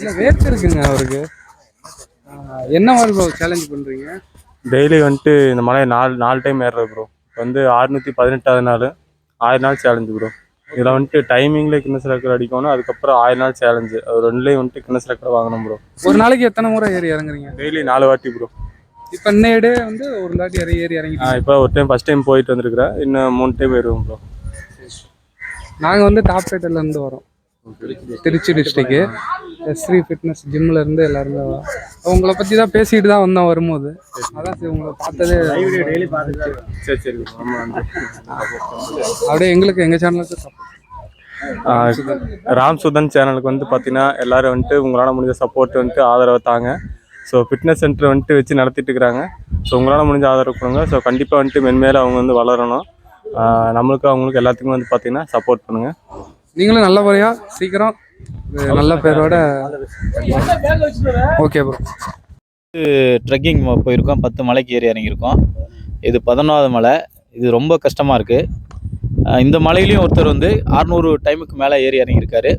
இல்லை வேர்த்து இருக்குங்க அவருக்கு. என்ன மாதிரி ப்ரோ சேலஞ்ச் பண்ணுறீங்க டெய்லி வந்துட்டு இந்த மலையை நாலு நாலு டைம் ஏறுறது ப்ரோ வந்து அறுநூற்றி பதினெட்டாவது நாள் ஆயிரம் நாள் சேலஞ்சு ப்ரோ இதில் வந்துட்டு டைமிங்கில் கின்னஸ் ரெக்கார்ட் அடிக்கணும். அதுக்கப்புறம் ஆயிரம் நாள் சேலஞ்சு அது ரெண்டுலேயும் வந்துட்டு கின்னஸ் ரெக்கார்ட் வாங்கணும் ப்ரோ ஒரு நாளைக்கு எத்தனை முறை ஏறி இறங்குறீங்க? டெய்லி நாலு வாட்டி ப்ரோ இப்போ இன்னையடே வந்து ஒரு தாட்டி ஏறி ஏறி இறங்கி இப்போ ஒரு டைம் ஃபஸ்ட் டைம் போயிட்டு வந்திருக்கிறேன். இன்னும் மூணு டைம் ஏறுவோம் ப்ரோ நாங்கள் வந்து டாப்டேட்டில் இருந்து வரோம். திருச்சி டிஸ்ட்ரிக்ட் எஸ்ரீ ஃபிட்னஸ் ஜிம்ல இருந்து எல்லாருமே உங்களை பற்றி தான் பேசிட்டு தான் வந்தோம் வரும்போது. அதான் சரி உங்களை பார்த்ததே சரி சரி அப்படியே எங்களுக்கு எங்கள் சேனலுக்கு ராம் சுதன் சேனலுக்கு வந்து பார்த்தீங்கன்னா எல்லாரும் வந்துட்டு உங்களால் முடிஞ்ச சப்போர்ட் வந்துட்டு ஆதரவை தாங்க. ஸோ ஃபிட்னஸ் சென்டர் வந்துட்டு வச்சு நடத்திட்டு இருக்கிறாங்க. ஸோ உங்களால் முடிஞ்ச ஆதரவு கொடுங்க. ஸோ கண்டிப்பாக வந்துட்டு மென்மேலும் அவங்க வந்து வளரணும். நம்மளுக்கு அவங்களுக்கு எல்லாத்துக்கும் வந்து பார்த்தீங்கன்னா சப்போர்ட் பண்ணுங்க. நீங்களும் நல்லபடியா சீக்கிரம் ஒரு நல்ல பேரோட ஓகே ப்ரோ ட்ரெக்கிங் போயிருக்கோம். பத்து மலைக்கு ஏறி இறங்கியிருக்கோம். இது பதினொன்றாவது மலை. இது ரொம்ப கஷ்டமாக இருக்குது இந்த மலையிலையும் ஒருத்தர் வந்து அறநூறு டைமுக்கு மேலே ஏறி இறங்கியிருக்காரு.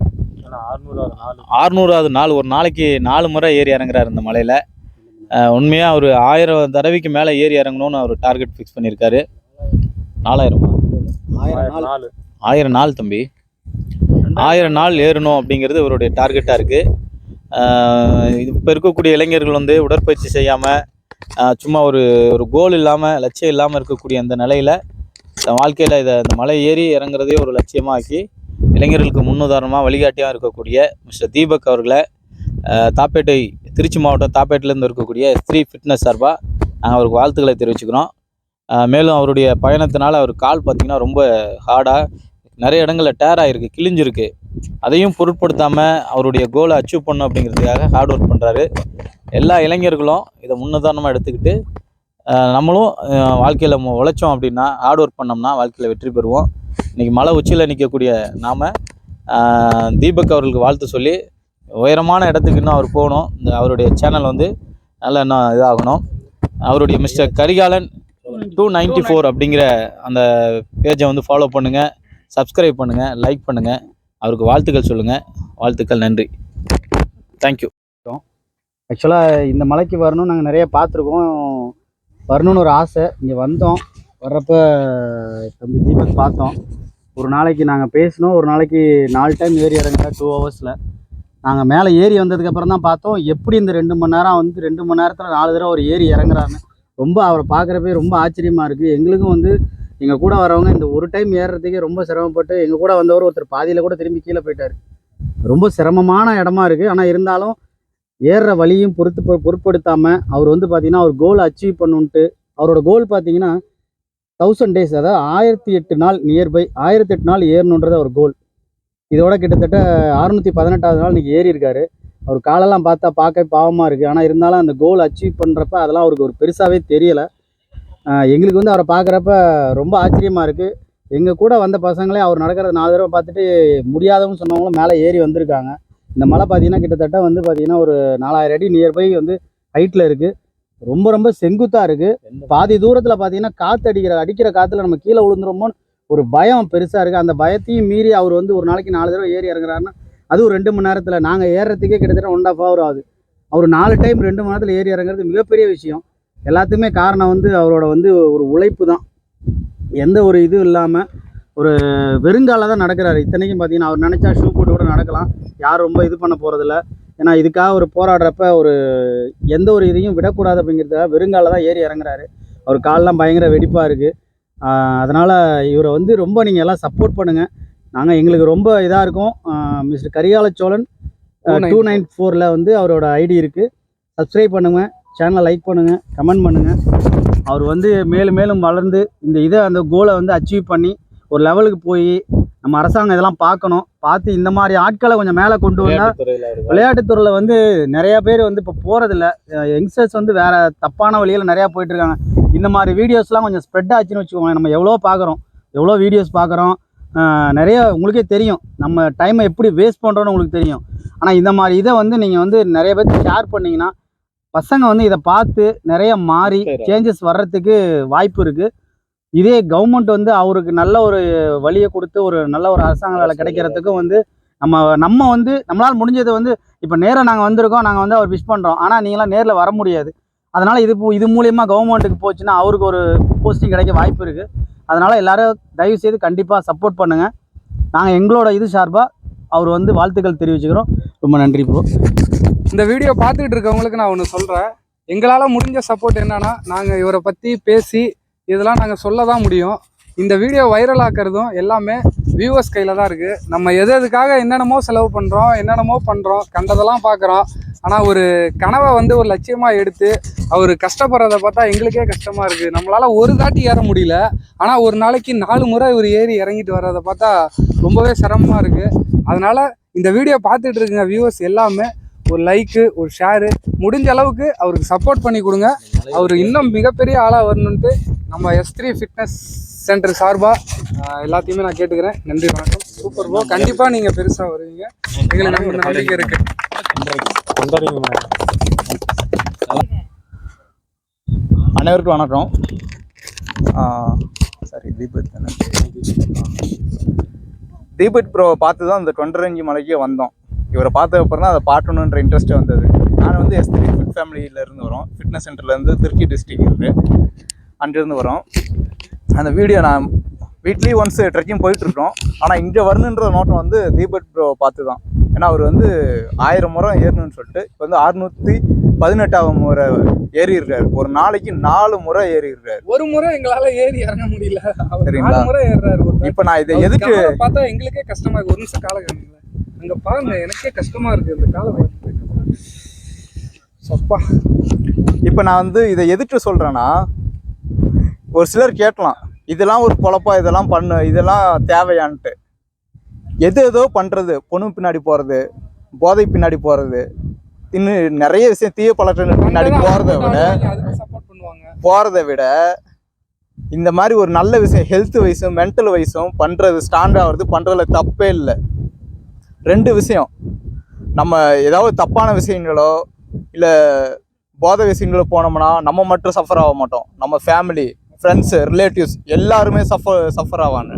அறுநூறாவது நாள் ஆறுநூறாவது நாள் ஒரு நாளைக்கு நாலு முறை ஏறி இறங்குறாரு இந்த மலையில். உண்மையாக அவர் ஆயிரம் தடவைக்கு மேலே ஏறி இறங்கணும்னு அவர் டார்கெட் ஃபிக்ஸ் பண்ணியிருக்காரு. நாலாயிரமா? நாலு. ஆயிரம் நாள் தம்பி. ஆயிரம் நாள் ஏறணும் அப்படிங்கிறது இவருடைய டார்கெட்டாக இருக்குது இப்போ இருக்கக்கூடிய இளைஞர்கள் வந்து உடற்பயிற்சி செய்யாமல் சும்மா ஒரு ஒரு கோல் இல்லாமல் லட்சியம் இல்லாமல் இருக்கக்கூடிய அந்த நிலையில் வாழ்க்கையில் இதை இந்த மலை ஏறி இறங்குறதே ஒரு லட்சியமாக்கி இளைஞர்களுக்கு முன்னுதாரணமாக வழிகாட்டியாக இருக்கக்கூடிய மிஸ்டர் தீபக் அவர்களை தாப்பேட்டை திருச்சி மாவட்டம் தாப்பேட்டிலேருந்து இருக்கக்கூடிய ஸ்திரீ ஃபிட்னஸ் சார்பாக நாங்கள் அவருக்கு வாழ்த்துக்களை தெரிவிச்சுக்கிறோம். மேலும் அவருடைய பயணத்தினால் அவர் கால் பார்த்திங்கன்னா ரொம்ப ஹார்டாக நிறைய இடங்களில் டேர் ஆகிருக்கு கிழிஞ்சிருக்கு. அதையும் பொருட்படுத்தாமல் அவருடைய கோலை அச்சீவ் பண்ணும் அப்படிங்கிறதுக்காக ஹார்ட் ஒர்க் பண்ணுறாரு எல்லா இளைஞர்களும் இதை முன்னுதாரணமாக எடுத்துக்கிட்டு நம்மளும் வாழ்க்கையில் உழைச்சோம் அப்படின்னா ஹார்ட் ஒர்க் பண்ணோம்னா வாழ்க்கையில் வெற்றி பெறுவோம். இன்றைக்கி மலை உச்சியில் நிற்கக்கூடிய நாம் தீபக் அவர்களுக்கு வாழ்த்து சொல்லி உயரமான இடத்துக்கு இன்னும் அவர் போகணும். இந்த அவருடைய சேனல் வந்து நல்ல இன்னும் இதாகணும். அவருடைய mister Karikalan two ninety four அப்படிங்கிற அந்த பேஜை வந்து ஃபாலோ பண்ணுங்கள் சப்ஸ்கிரைப் பண்ணுங்கள் லைக் பண்ணுங்கள் அவருக்கு வாழ்த்துக்கள் சொல்லுங்கள் வாழ்த்துக்கள் நன்றி. தேங்க்யூ ஆக்சுவலாக இந்த மலைக்கு வரணும்னு நாங்கள் நிறைய பார்த்துருக்கோம். வரணும்னு ஒரு ஆசை. இங்கே வந்தோம். வர்றப்ப தம்பி தீபக் பார்த்தோம். ஒரு நாளைக்கு நாங்கள் பேசினோம். ஒரு நாளைக்கு நாலு டைம் ஏறி இறங்குற டூ ஹவர்ஸில் நாங்கள் மேலே ஏறி வந்ததுக்கப்புறம் தான் பார்த்தோம். எப்படி இந்த ரெண்டு மணி நேரம் வந்து ரெண்டு மணி நேரத்தில் நாலு தடவை ஒரு ஏறி இறங்குறாங்க ரொம்ப அவரை பார்க்குறப்பே ரொம்ப ஆச்சரியமாக இருக்குது எங்களுக்கும் வந்து எங்கள் கூட வரவங்க இந்த ஒரு டைம் ஏறுறதுக்கே ரொம்ப சிரமப்பட்டு எங்கள் கூட வந்தவர் ஒருத்தர் பாதியில் கூட திரும்பி கீழே போயிட்டார். ரொம்ப சிரமமான இடமா இருக்குது ஆனால் இருந்தாலும் ஏறுற வழியும் பொறுத்து பொ- பொருட்படுத்தாமல் அவர் வந்து பார்த்திங்கன்னா அவர் கோல் அச்சீவ் பண்ணுன்ட்டு அவரோட கோல் பார்த்தீங்கன்னா தௌசண்ட் டேஸ் அதாவது ஆயிரத்தி எட்டு நாள் நியர்பை ஆயிரத்தி எட்டு நாள் ஏறணுன்றது அவர் கோல் இதோட கிட்டத்தட்ட அறுநூற்றி பதினெட்டாவது நாள் இன்றைக்கி ஏறியிருக்காரு. அவர் காலெல்லாம் பார்த்தா பார்க்க பாவமாக இருக்குது ஆனால் இருந்தாலும் அந்த கோல் அச்சீவ் பண்ணுறப்ப அதெல்லாம் அவருக்கு ஒரு பெருசாகவே தெரியலை. எங்களுக்கு வந்து அவரை பார்க்குறப்ப ரொம்ப ஆச்சரியமாக இருக்குது எங்கள் கூட வந்த பசங்களே அவர் நடக்கிறத நாலு தடவை பார்த்துட்டு முடியாதவங்க சொன்னவங்களும் மேலே ஏறி வந்திருக்காங்க. இந்த மலை பார்த்தீங்கன்னா கிட்டத்தட்ட வந்து பார்த்தீங்கன்னா ஒரு நாலாயிரம் அடி நியர்பை வந்து ஹைட்டில் இருக்குது ரொம்ப ரொம்ப செங்குத்தாக இருக்குது பாதி தூரத்தில் பார்த்தீங்கன்னா காற்று அடிக்கிற அடிக்கிற காற்றுல நம்ம கீழே விழுந்துருமோன்னு ஒரு பயம் பெருசாக இருக்குது அந்த பயத்தையும் மீறி அவர் வந்து ஒரு நாளைக்கு நாலு தடவை ஏறி இறங்குறாருன்னா அதுவும் ரெண்டு மணி நேரத்தில். நாங்கள் ஏறுறதுக்கே கிட்டத்தட்ட ஒன் ஆஃப் ஹவர் ஆகுது. அவர் நாலு டைம் ரெண்டு மணி நேரத்தில் ஏறி இறங்குறது மிகப்பெரிய விஷயம். எல்லாத்துக்குமே காரணம் வந்து அவரோட வந்து ஒரு உழைப்பு தான். எந்த ஒரு இதுவும் இல்லாமல் ஒரு வெறுங்கால தான் நடக்கிறாரு. இத்தனைக்கும் பார்த்தீங்கன்னா அவர் நினச்சா ஷூ போட்டு கூட நடக்கலாம். யாரும் ரொம்ப இது பண்ண போகிறதில்ல ஏன்னா இதுக்காக ஒரு போராடுறப்ப ஒரு எந்த ஒரு இதையும் விடக்கூடாது அப்படிங்கிறதுக்காக வெறுங்கால தான் ஏறி இறங்குறாரு. அவர் கால்லாம் பயங்கர வெடிப்பாக இருக்குது அதனால் இவரை வந்து ரொம்ப நீங்கள் எல்லாம் சப்போர்ட் பண்ணுங்கள் நாங்கள் எங்களுக்கு ரொம்ப இதாக இருக்கும். Mister Karikala Cholan two nine ஃபோரில் வந்து அவரோட ஐடி இருக்குது சப்ஸ்கிரைப் பண்ணுங்கள் சேனலை லைக் பண்ணுங்கள் கமெண்ட் பண்ணுங்கள் அவர் வந்து மேலும் மேலும் வளர்ந்து இந்த இதை அந்த கோலை வந்து அச்சீவ் பண்ணி ஒரு லெவலுக்கு போய் நம்ம அரசாங்கம் இதெல்லாம் பார்க்கணும். பார்த்து இந்த மாதிரி ஆட்களை கொஞ்சம் மேலே கொண்டு வந்தால் விளையாட்டுத்துறையில் வந்து நிறைய பேர் வந்து இப்போ போகிறதில்ல யங்ஸ்டர்ஸ் வந்து வேற தப்பான வழியில் நிறையா போயிட்டு இருக்காங்க. இந்த மாதிரி வீடியோஸ்லாம் கொஞ்சம் ஸ்ப்ரெட் ஆச்சுன்னு வச்சுக்கோங்க நம்ம எவ்வளோ பார்க்குறோம் எவ்வளோ வீடியோஸ் பார்க்குறோம் நிறைய உங்களுக்கே தெரியும். நம்ம டைமை எப்படி வேஸ்ட் பண்ணுறோன்னு உங்களுக்கு தெரியும். ஆனால் இந்த மாதிரி இதை வந்து நீங்கள் வந்து நிறைய பேருக்கு ஷேர் பண்ணீங்கன்னா பசங்க வந்து இதை பார்த்து நிறைய மாறி. சேஞ்சஸ் வர்றதுக்கு வாய்ப்பு இருக்குது இதே கவர்மெண்ட் வந்து அவருக்கு நல்ல ஒரு வழியை கொடுத்து ஒரு நல்ல ஒரு அரசாங்க வேலை கிடைக்கிறதுக்கும் வந்து நம்ம நம்ம வந்து நம்மளால் முடிஞ்சதை வந்து இப்போ நேராக நாங்கள் வந்திருக்கோம் நாங்கள் வந்து அவர் விஷ் பண்ணுறோம் ஆனால் நீங்களாம் நேரில் வர முடியாது. அதனால் இது இது மூலியமா கவர்மெண்ட்டுக்கு போச்சுன்னா அவருக்கு ஒரு போஸ்டிங் கிடைக்க வாய்ப்பு இருக்குது அதனால் எல்லாரும் தயவு செய்து கண்டிப்பாக சப்போர்ட் பண்ணுங்கள் நாங்கள் எங்களோட இது சார்பாக அவர் வந்து வாழ்த்துக்கள் தெரிவிச்சுக்கிறோம். ரொம்ப நன்றி ப்ரோ இந்த வீடியோ பார்த்துக்கிட்டு இருக்கவங்களுக்கு நான் ஒன்று சொல்கிறேன் எங்களால் முடிஞ்ச சப்போர்ட் என்னென்னா நாங்கள் இவரை பற்றி பேசி இதெல்லாம் நாங்கள் சொல்ல தான் முடியும். இந்த வீடியோ வைரல் ஆக்கிறதும் எல்லாமே வியூவர்ஸ் கையில் தான் இருக்குது நம்ம எது எதுக்காக என்னென்னமோ செலவு பண்ணுறோம் என்னென்னமோ பண்ணுறோம் கண்டதெல்லாம் பார்க்குறோம் ஆனால் ஒரு கனவை வந்து ஒரு லட்சியமாக எடுத்து அவர் கஷ்டப்படுறத பார்த்தா எங்களுக்கே கஷ்டமாக இருக்குது நம்மளால் ஒரு தாட்டி ஏற முடியல. ஆனால் ஒரு நாளைக்கு நாலு முறை இவர் ஏறி இறங்கிட்டு வர்றதை பார்த்தா ரொம்பவே சிரமமாக இருக்குது அதனால் இந்த வீடியோ பார்த்துட்டு இருக்குங்க வியூவர்ஸ் எல்லாமே ஒரு லைக்கு ஒரு ஷேரு முடிஞ்ச அளவுக்கு அவருக்கு சப்போர்ட் பண்ணி கொடுங்க. அவர் இன்னும் மிகப்பெரிய ஆளாக வரணுன்ட்டு நம்ம எஸ் த்ரீ ஃபிட்னஸ் சென்டர் சார்பாக எல்லாத்தையுமே நான் கேட்டுக்கிறேன். நன்றி வணக்கம். சூப்பர் ப்ரோ கண்டிப்பாக நீங்கள் பெருசாக வருவீங்க. எங்களுக்கு நம்ம நம்பிக்கை இருக்குது அனைவருக்கும் வணக்கம். சாரி தீபக் தானே? தீபக் ப்ரோவை பார்த்து தான் இந்த தொண்டரஞ்சி மலைக்கே வந்தோம். இவரை பார்த்த அப்புறம் தான் அதை பார்க்கணுன்ற இன்ட்ரெஸ்ட் வந்தது. நான் வந்து எஸ் த்ரீ ஃபிட் ஃபேமிலியிலேருந்து வரோம். ஃபிட்னஸ் சென்டர்லேருந்து திருச்சி டிஸ்ட்ரிக்ட் இருக்குது அங்கிருந்து வரோம். அந்த வீடியோ நான் வீக்லி ஒன்ஸ் ட்ரெக்கிங் போயிட்டுருக்கோம் ஆனால் இங்கே வரணுன்ற நோட்டம் வந்து தீபக் ப்ரோவை பார்த்து தான் ஏன்னா அவர் வந்து ஆயிரம் முறை ஏறணும்னு சொல்லிட்டு இப்போ வந்து அறுநூற்றி பதினெட்டாவது முறை ஏறி இருக்காரு ஒரு நாளைக்கு நாலு முறை ஏறி இருக்காரு ஒரு முறை எங்களால் ஏறி இறங்க முடியல. சரிங்களா? முறை ஏறுறாரு. இப்போ நான் இதை எதுக்கு பார்த்தா எங்களுக்கே கஷ்டமா இருக்கு. ஒரு நிமிஷம் காலை காணுங்களேன் அங்க பாருங்க எனக்கே கஷ்டமா இருக்கு இந்த காலை சப்பா. இப்போ நான் வந்து இதை எதுக்கு சொல்கிறேன்னா ஒரு சிலர் கேட்கலாம் இதெல்லாம் ஒரு பொழப்பா இதெல்லாம் பண்ணு இதெல்லாம் தேவையான்ட்டு. எது ஏதோ பண்ணுறது பொண்ணு பின்னாடி போகிறது போதை பின்னாடி போகிறது இன்னும் நிறைய விஷயம் தீய பழக்கங்கள் பின்னாடி போகிறத விட போகிறத விட இந்த மாதிரி ஒரு நல்ல விஷயம் ஹெல்த் வைஸும் மென்டல் வைஸும் பண்ணுறது ஸ்டாண்ட் ஆகிறது பண்ணுறதுல தப்பே இல்லை. ரெண்டு விஷயம். நம்ம ஏதாவது தப்பான விஷயங்களோ இல்லை போதை விஷயங்களோ போனோம்னா நம்ம மட்டும் சஃபர் ஆக மாட்டோம். நம்ம ஃபேமிலி ஃப்ரெண்ட்ஸு ரிலேட்டிவ்ஸ் எல்லாருமே சஃபர் சஃபர் ஆவாங்க.